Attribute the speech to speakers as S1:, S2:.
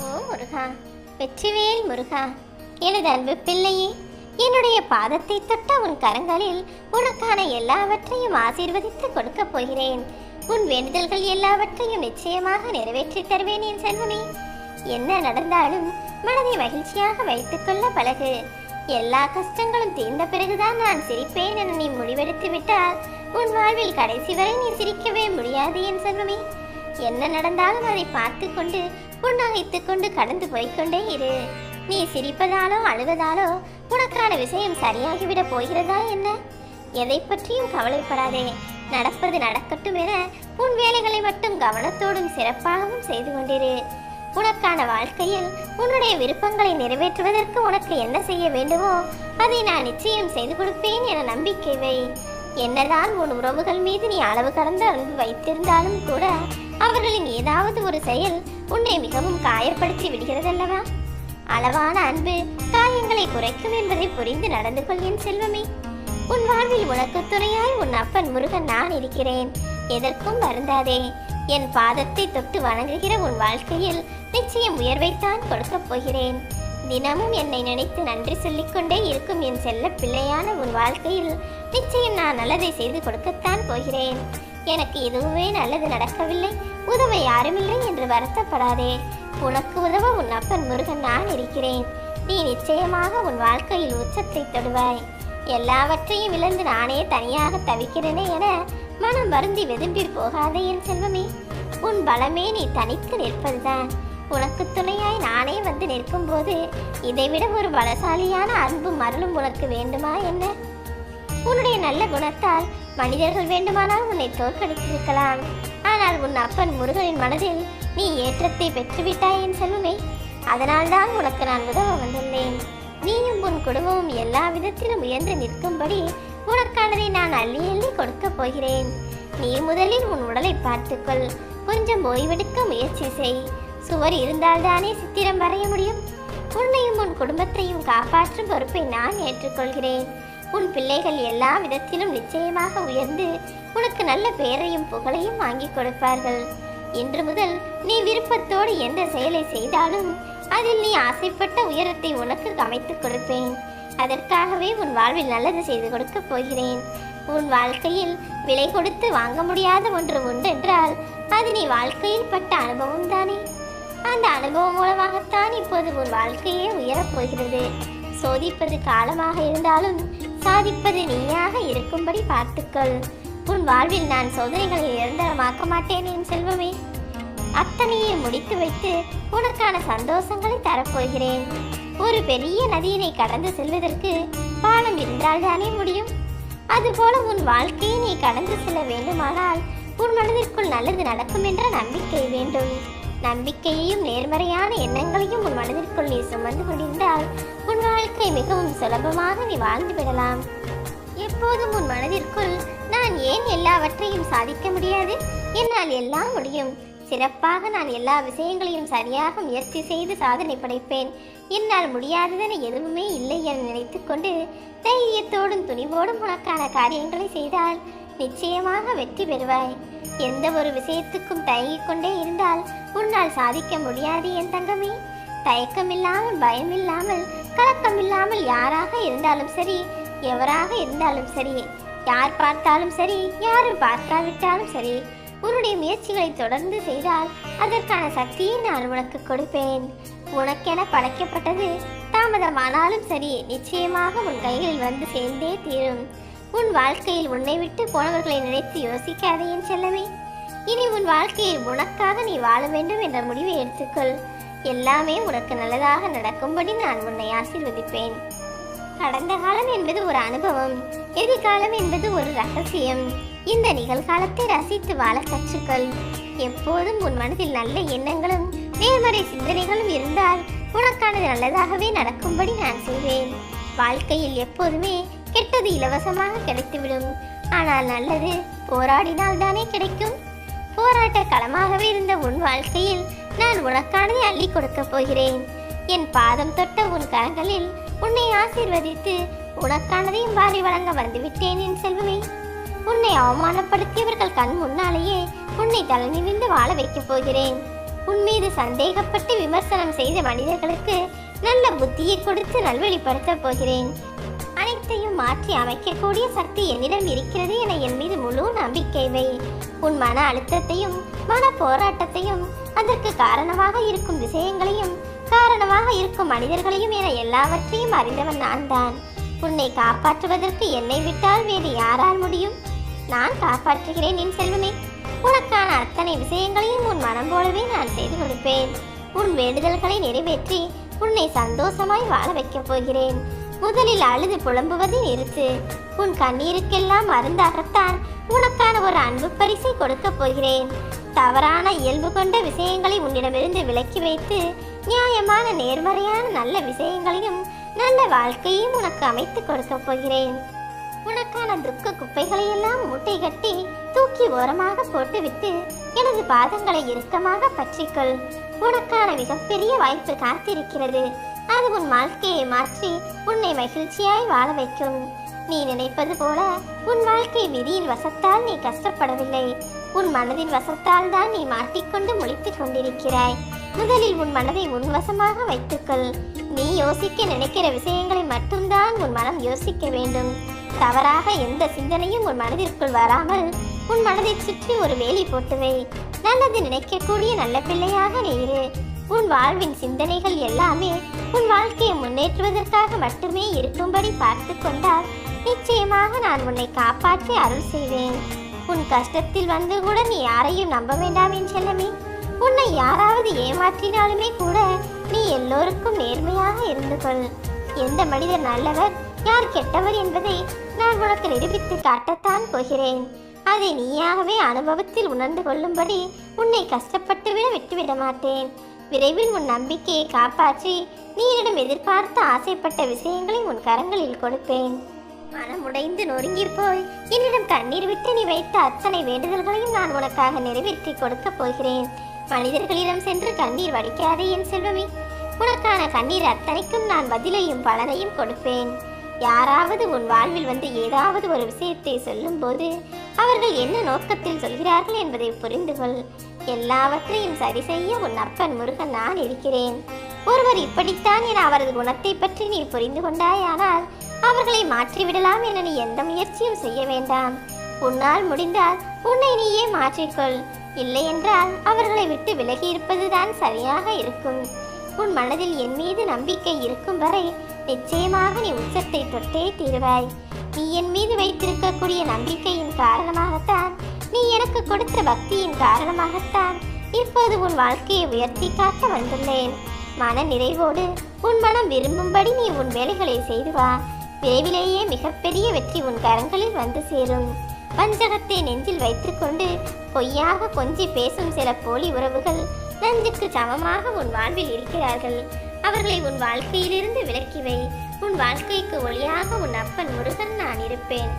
S1: ஓ முருகா. வெற்றிவேல் முருகா. எனது அன்பு பிள்ளையே என்னுடைய பாதத்தை தொட்ட உன் கரங்களில் உனக்கான எல்லாவற்றையும் ஆசீர்வதித்து கொடுக்கப் போகிறேன். உன் வேண்டுதல்கள் எல்லாவற்றையும் நிச்சயமாக நிறைவேற்றித் தருவேன் என் செல்வமே என்ன நடந்தாலும் மனதை மகிழ்ச்சியாக வைத்துக்கொள்ள பழகு. எல்லா கஷ்டங்களும் தீர்ந்த பிறகுதான் நான் சிரிப்பேன் என நீ முடிவெடுத்து விட்டால் உன் வாழ்வில் கடைசி வரை நீ சிரிக்கவே முடியாது என் செல்வமே என்ன நடந்தாலும் அதை பார்த்து கொண்டு புன்னகைத்துக் கொண்டு கடந்து போய்க்கொண்டே இரு. நீ சிரிப்பதாலோ அழுவதாலோ உனக்கான விஷயம் சரியாகிவிடப் போகிறதா என்ன? எதை பற்றியும் கவலைப்படாதே. நடப்பது நடக்கட்டும் என உன் வேலைகளை மட்டும் கவனத்தோடும் சிறப்பாகவும் செய்து கொண்டிரு. உனக்கான வாழ்க்கையில் உன்னுடைய விருப்பங்களை நிறைவேற்றுவதற்கு உனக்கு என்ன செய்ய வேண்டுமோ அதை நான் நிச்சயம் செய்து கொடுப்பேன் என நம்பிக்கை வை. என்னதான் உன் உறவுகள் மீது நீ அளவு கடந்த அன்பு வைத்திருந்தாலும் கூட அவர்களின் ஏதாவது ஒரு செயல் உன்னை மிகவும் காயப்படுத்தி விடுகிறதல்லவா? அளவான அன்பு காயங்களை குறைக்கும் என்பதை புரிந்து நடந்து கொள் என் செல்வமே. உன் வாழ்வில் உனக்கு துணையாய் உன் அப்பன் முருகன் நான் இருக்கிறேன். எதற்கும் வருந்தாதே. என் பாதத்தை தொட்டு வணங்குகிற உன் வாழ்க்கையில் நிச்சயம் உயர்வைத்தான் கொடுக்கப் போகிறேன். தினமும் என்னை நினைத்து நன்றி சொல்லிக்கொண்டே இருக்கும் என் செல்ல பிள்ளையான உன் வாழ்க்கையில் நிச்சயம் நான் நல்லதை செய்து கொடுக்கத்தான் போகிறேன். எனக்கு எதுவுமே நல்லது நடக்கவில்லை. உதவ யாருமில்லை என்று வருத்தப்படாதே. உனக்கு உதவ உன் அப்பன் முருகன் நான் இருக்கிறேன். நீ நிச்சயமாக உன் வாழ்க்கையில் உச்சத்தை தொடுவாய். எல்லாவற்றையும் இழந்து நானே தனியாக தவிக்கிறேனே என மனம் வருந்தி வெதும்பி போகாதே என் செல்வமே. உன் பலமே நீ தனித்து நிற்பதுதான். உனக்கு துணையாய் நானே வந்து நிற்கும்போது இதைவிட ஒரு பலசாலியான அன்பும் மருளும் உனக்கு வேண்டுமா என்ன? உன்னுடைய நல்ல குணத்தால் மனிதர்கள் வேண்டுமானால் உன்னை தோற்கடித்திருக்கலாம். ஆனால் உன் அப்பன் முருகனின் மனதில் நீ ஏற்றத்தை பெற்றுவிட்டாய் என் செல்வமே. அதனால்தான் உனக்கு நான் உதவ வந்துள்ளேன் நீயும் உன் குடும்பமும் எல்லா விதத்திலும் உயர்ந்து நிற்கும்படி உனக்கானதை நான் அள்ளி அள்ளி கொடுக்கப் போகிறேன். நீ முதலில் உன் உடலை பார்த்துக்கொள். கொஞ்சம் ஓய்வெடுக்க முயற்சி செய். சுவர் இருந்தால்தானே சித்திரம் வரைய முடியும்? உன்னையும் உன் குடும்பத்தையும் காப்பாற்றும் பொறுப்பை நான் ஏற்றுக்கொள்கிறேன். உன் பிள்ளைகள் எல்லா விதத்திலும் நிச்சயமாக உயர்ந்து உனக்கு நல்ல பேரையும் புகழையும் வாங்கி கொடுப்பார்கள். இன்று முதல் நீ விருப்பத்தோடு எந்த செயலை செய்தாலும் அதில் நீ ஆசைப்பட்ட உயரத்தை உனக்கு அமைத்துக் கொடுப்பேன். அதற்காகவே உன் வாழ்வில் நல்லது செய்து கொடுக்கப் போகிறேன். உன் வாழ்க்கையில் விலை கொடுத்து வாங்க முடியாத ஒன்று உண்டென்றால் அது நீ வாழ்க்கையில் பட்ட அனுபவம் தானே அந்த அனுபவம் மூலமாகத்தான் இப்போது உன் வாழ்க்கையே உயரப் போகிறது. சோதிப்பது காலமாக இருந்தாலும் சாதிப்பது நீயாக இருக்கும்படி பார்த்துக்கொள். உன் வாழ்வில் நான் சோதனைகளை நிரந்தரமாக்க மாட்டேன் என் செல்வமே. அத்தனையை முடித்து வைத்து உனக்கான சந்தோஷங்களை தரப்போகிறேன். ஒரு பெரிய நதியினை கடந்து செல்வதற்கு பாலம் இருந்தால்தானே முடியும். அதுபோல உன் வாழ்க்கையை நீ கடந்து செல்ல வேண்டுமானால் உன் மனதிற்குள் நல்லது நடக்கும் என்ற நம்பிக்கை வேண்டும். நம்பிக்கையையும் நேர்மறையான எண்ணங்களையும் உன் மனதிற்குள் நீ சுமந்து கொண்டிருந்தால் உன் வாழ்க்கை மிகவும் சுலபமாக நீ வாழ்ந்து விடலாம். எப்போதும் உன் மனதிற்குள் நான் ஏன் எல்லாவற்றையும் சாதிக்க முடியாது? என்னால் எல்லாம் முடியும். சிறப்பாக நான் எல்லா விஷயங்களையும் சரியாக முயற்சி செய்து சாதனை படைப்பேன். என்னால் முடியாததென எதுவுமே இல்லை என நினைத்துக்கொண்டு தைரியத்தோடும் துணிவோடும் உனக்கான காரியங்களை செய்தால் நிச்சயமாக வெற்றி பெறுவாய். எந்த ஒரு விஷயத்துக்கும் தயங்கிக் கொண்டே இருந்தால் உன்னால் சாதிக்க முடியாது என் தங்கமே. தயக்கமில்லாமல் பயமில்லாமல் கலக்கமில்லாமல் யாராக இருந்தாலும் சரி எவராக இருந்தாலும் சரி யார் பார்த்தாலும் சரி யாரும் பார்க்காவிட்டாலும் சரி உன்னுடைய முயற்சிகளை தொடர்ந்து செய்தால் அதற்கான சக்தியை நான் உனக்கு கொடுப்பேன். உனக்கென படைக்கப்பட்டது தாமதமானாலும் சரி நிச்சயமாக உன் கைகளில் வந்து சேர்ந்தே தீரும். உன் வாழ்க்கையில் உன்னை விட்டு போனவர்களை நினைத்து யோசிக்காதே என் செல்லமே. இனி உன் வாழ்க்கையில் உனக்காக நீ வாழ வேண்டும் என்ற முடிவை எடுத்துக்கொள். எல்லாமே உனக்கு நல்லதாக நடக்கும்படி நான் உன்னை ஆசீர்வதிப்பேன். கடந்த காலம் என்பது ஒரு அனுபவம் எதிர்காலம் என்பது ஒரு ரகசியம். இந்த நிகழ்காலத்தை ரசித்து வாழ கற்றுக்கொள். எப்போதும் உன் மனதில் நல்ல எண்ணங்களும் நேர்மறை சிந்தனைகளும் இருந்தால் உனக்கானது நல்லதாகவே நடக்கும்படி நான் செய்வேன் வாழ்க்கையில் எப்போதுமே கெட்டது இலவசமாக கிடைத்துவிடும். ஆனால் நல்லது போராடினால் தானே கிடைக்கும். போராட்ட களமாகவே இருந்த உன் வாழ்க்கையில் நான் உனக்கானதை அள்ளி கொடுக்கப் போகிறேன். என் பாதம் தொட்ட உன் கரங்களில் உன்னை ஆசீர்வதித்து உனக்கானதையும் வாரி வழங்க வந்துவிட்டேன் என் செல்வமே. உன்னை அவமானப்படுத்தியவர்கள் கண் முன்னாலேயே உன்னை தலை நிமிந்து வாழ வைக்கப் போகிறேன். உன் மீது சந்தேகப்பட்டு விமர்சனம் செய்த மனிதர்களுக்கு நல்ல புத்தியை கொடுத்து நல்வழிப்படுத்தப் போகிறேன். அனைத்தையும் மாற்றி அமைக்கக்கூடிய சக்தி என்னிடம் இருக்கிறது என என் மீது முழு நம்பிக்கை வை. உன் மன அழுத்தத்தையும் மன போராட்டத்தையும் அதற்கு காரணமாக இருக்கும் விஷயங்களையும் காரணமாக இருக்கும் மனிதர்களையும் என எல்லாவற்றையும் அறிந்தவன் நான் தான். உன்னை காப்பாற்றுவதற்கு என்னை விட்டால் வேறு யாரால் முடியும்? நான் காப்பாற்றுகிறேன் என் செல்வமே. உனக்கான அத்தனை விஷயங்களையும் உன் மனம் போலவே நான் செய்து கொடுப்பேன். உன் வேண்டுதல்களை நிறைவேற்றி உன்னை சந்தோஷமாய் வாழ வைக்கப் போகிறேன். முதலில் அழுது புலம்புவதை நிறுத்து. உன் கண்ணீருக்கெல்லாம் மருந்தாகத்தான் உனக்கான ஒரு அன்பு பரிசை கொடுக்கப் போகிறேன். தவறான இயல்பு கொண்ட விஷயங்களை உன்னிடமிருந்து விலக்கி வைத்து நியாயமான நேர்மறையான நல்ல விஷயங்களையும் நல்ல வாழ்க்கையும் உனக்கு அமைத்து கொடுக்கப் போகிறேன். உனக்கான துக்க குப்பைகளையெல்லாம் மூட்டை கட்டி தூக்கி ஓரமாக போட்டுவிட்டு எனது பாதங்களை இறுக்கமாக பற்றிக்கொள். உனக்கான மிகப்பெரிய வாய்ப்பு காத்திருக்கிறது. அது உன் வாழ்க்கையை மாற்றி உன்னை மகிழ்ச்சியாய் வாழ வைக்கும். நீ நினைப்பது போல உன் வாழ்க்கை விதியின் வசத்தால் நீ கஷ்டப்படவில்லை. உன் மனதின் வசத்தால் தான் நீ மாட்டிக்கொண்டு முழித்துக் கொண்டிருக்கிறாய். முதலில் உன் மனதை உன்வசமாக வைத்துக்கொள். நீ யோசிக்க நினைக்கிற விஷயங்களை மட்டும்தான் உன் மனம் யோசிக்க வேண்டும். தவறாக எந்த சிந்தனையும் உன் மனதிற்குள் வராமல் உன் மனதை சுற்றி ஒரு வேலி போட்டுவை. நல்லது நினைக்கக்கூடிய நல்ல பிள்ளையாக நீ இரு உன் வாழ்வின் சிந்தனைகள் எல்லாமே உன் வாழ்க்கையை முன்னேற்றுவதற்காக மட்டுமே இருக்கும்படி பார்த்து கொண்டால் நிச்சயமாக நான் உன்னை காப்பாற்றி அருள் செய்வேன். உன் கஷ்டத்தில் வந்து கூட நீ யாரையும் நம்ப வேண்டாம் என் செல்லமே. உன்னை யாராவது ஏமாற்றினாலுமே கூட நீ எல்லோருக்கும் நேர்மையாக இருந்து கொள். எந்த மனிதர் நல்லவர் யார் கெட்டவர் என்பதை நான் உனக்கு நிரூபித்து காட்டத்தான் போகிறேன். அதை நீயாகவே அனுபவத்தில் உணர்ந்து கொள்ளும்படி உன்னை கஷ்டப்பட்டு விட விட்டுவிட மாட்டேன். விரைவில் உன் நம்பிக்கையை காப்பாற்றி நீ என்னிடம் எதிர்பார்த்து ஆசைப்பட்ட விஷயங்களை உன் கரங்களில் கொடுப்பேன். மனமுடைந்து நொறுங்கி போய் என்னிடம் கண்ணீர் விட்டு நீ வைத்த அத்தனை வேண்டுதல்களையும் நான் உனக்காக நிறைவேற்றி கொடுக்கப் போகிறேன். மனிதர்களிடம் சென்று கண்ணீர் வடிக்காதே என் செல்வமே. உனக்கான கண்ணீர் அத்தனைக்கும் நான் பதிலையும் பலனையும் கொடுப்பேன். யாராவது உன் வாழ்வில் வந்து ஏதாவது ஒரு விஷயத்தை சொல்லும்போது அவர்கள் என்ன நோக்கத்தில் சொல்கிறார்கள் என்பதை புரிந்து கொள். எல்லாவற்றையும் சரி செய்ய உன் அப்பன் முருகன் நான் இருக்கிறேன். ஒருவர் இப்படித்தான் என அவரது குணத்தை பற்றி நீ புரிந்து கொண்டாயானால் அவர்களை மாற்றிவிடலாம் என நீ எந்த முயற்சியும் செய்ய வேண்டாம். உன்னால் முடிந்தால் உன்னை நீயே மாற்றிக்கொள். இல்லை என்றால் அவர்களை விட்டு விலகி இருப்பதுதான் சரியாக இருக்கும். உன் மனதில் என் மீது நம்பிக்கை இருக்கும் வரை நிச்சயமாக நீ உச்சத்தை தொட்டே தீருவாய். நீ என் கூடிய நம்பிக்கையின் காரணமாகத்தான் நீ எனக்கு கொடுத்த பக்தியின் காரணமாகத்தான் இப்போது உன் வாழ்க்கையை உயர்த்தி காட்ட வந்துள்ளேன். மன நிறைவோடு உன் மனம் விரும்பும்படி நீ உன் வேலைகளை செய்து வா. விரைவிலேயே மிகப்பெரிய வெற்றி உன் கரங்களில் வந்து சேரும். வஞ்சகத்தை நெஞ்சில் வைத்துக்கொண்டு பொய்யாக கொஞ்சி பேசும் சில போலி உறவுகள் நஞ்சுக்கு சமமாக உன் வாழ்வில் இருக்கிறார்கள். அவர்களை உன் வாழ்க்கையிலிருந்து விலக்கி வை. உன் வாழ்க்கைக்கு ஒளியாக உன் அப்பன் முருகன் நான் இருப்பேன்.